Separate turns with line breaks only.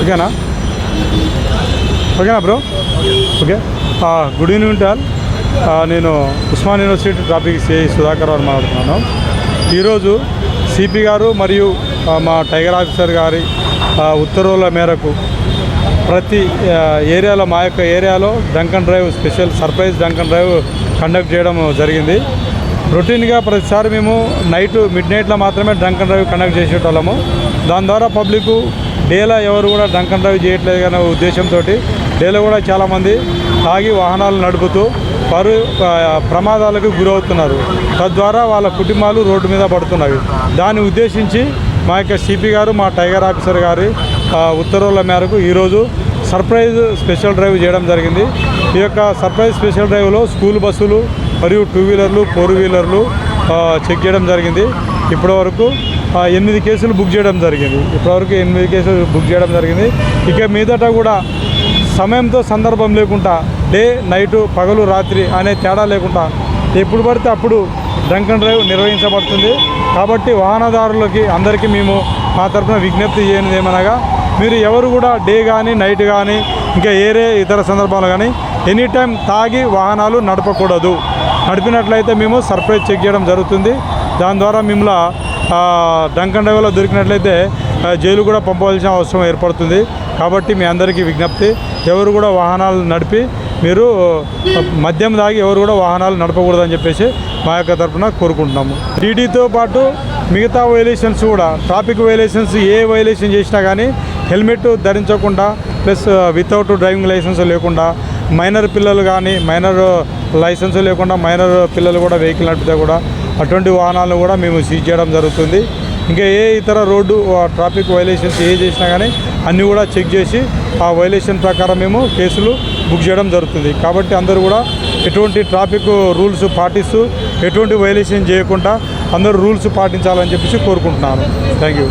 ఓకేనా? ఓకేనా bro? Okay. Good evening tall నేను Osman university traffic CI Sudhakar Rao మాట్లాడుతున్నాను. ఈరోజు సిపి గారు మరియు మా టైగర్ ఆఫీసర్ గారి ఉత్తర్వుల మేరకు ప్రతి ఏరియాలో మా యొక్క ఏరియాలో drunken drive special surprise drunken drive conduct చేయడం జరిగింది. రొటీన్గా ప్రతిసారి మేము నైట్ మిడ్ నైట్లో మాత్రమే డ్రంకన్ డ్రైవ్ కండక్ట్ చేసేటోళ్ళము. దాని ద్వారా పబ్లిక్ డేలో ఎవరు కూడా డంకన్ డ్రైవ్ చేయట్లేదు అనే ఉద్దేశంతో డేలో కూడా చాలామంది తాగి వాహనాలు నడుపుతూ వారు ప్రమాదాలకు గురవుతున్నారు. తద్వారా వాళ్ళ కుటుంబాలు రోడ్డు మీద పడుతున్నవి దాన్ని ఉద్దేశించి మా యొక్క సిపి గారు మా టైగర్ ఆఫీసర్ గారి ఉత్తర్వుల మేరకు ఈరోజు సర్ప్రైజ్ స్పెషల్ డ్రైవ్ చేయడం జరిగింది. ఈ యొక్క సర్ప్రైజ్ స్పెషల్ డ్రైవ్లో స్కూల్ బస్సులు మరియు టూ వీలర్లు ఫోర్ వీలర్లు చెక్ చేయడం జరిగింది. ఇప్పటివరకు వరకు ఎనిమిది కేసులు బుక్ చేయడం జరిగింది. ఇప్పటివరకు ఎనిమిది కేసులు బుక్ చేయడం జరిగింది. ఇక మీదట కూడా సమయంతో సందర్భం లేకుండా డే నైటు పగలు రాత్రి అనే తేడా లేకుండా ఎప్పుడు పడితే అప్పుడు డ్రంక్ అండ్ డ్రైవ్ నిర్వహించబడుతుంది. కాబట్టి వాహనదారులకి అందరికీ మేము మా తరఫున విజ్ఞప్తి చేయనిది ఏమనగా మీరు ఎవరు కూడా డే కానీ నైట్ కానీ ఇంకా ఏరే ఇతర సందర్భాలు కానీ ఎనీ టైం తాగి వాహనాలు నడపకూడదు. నడిపినట్లయితే మేము సర్ప్రైజ్ చెక్ చేయడం జరుగుతుంది. దాని ద్వారా మిమ్మల్ని డంకన్ అండ్ దొరికినట్లయితే జైలు కూడా పంపవలసిన అవసరం ఏర్పడుతుంది. కాబట్టి మీ అందరికీ విజ్ఞప్తి ఎవరు కూడా వాహనాలు నడిపి మీరు మద్యం దాగి ఎవరు కూడా వాహనాలు నడపకూడదని చెప్పేసి మా యొక్క తరఫున కోరుకుంటున్నాము. టీడీతో పాటు మిగతా వైలేషన్స్ కూడా ట్రాఫిక్ వైలేషన్స్ ఏ వైలేషన్ చేసినా కానీ హెల్మెట్ ధరించకుండా ప్లస్ వితౌట్ డ్రైవింగ్ లైసెన్స్ లేకుండా మైనర్ పిల్లలు కానీ మైనర్ లైసెన్స్ లేకుండా మైనర్ పిల్లలు కూడా వెహికల్ నడిపితే కూడా అటువంటి వాహనాలను కూడా మేము సీజ్ చేయడం జరుగుతుంది. ఇంకా ఏ ఇతర రోడ్డు ట్రాఫిక్ వైలేషన్స్ ఏ చేసినా కానీ అన్నీ కూడా చెక్ చేసి ఆ వైలేషన్ ప్రకారం మేము కేసులు బుక్ చేయడం జరుగుతుంది. కాబట్టి అందరూ కూడా ఎటువంటి ట్రాఫిక్ రూల్స్ పాటిస్తూ ఎటువంటి వైలేషన్ చేయకుండా అందరూ రూల్స్ పాటించాలని చెప్పేసి కోరుకుంటున్నాను. Thank you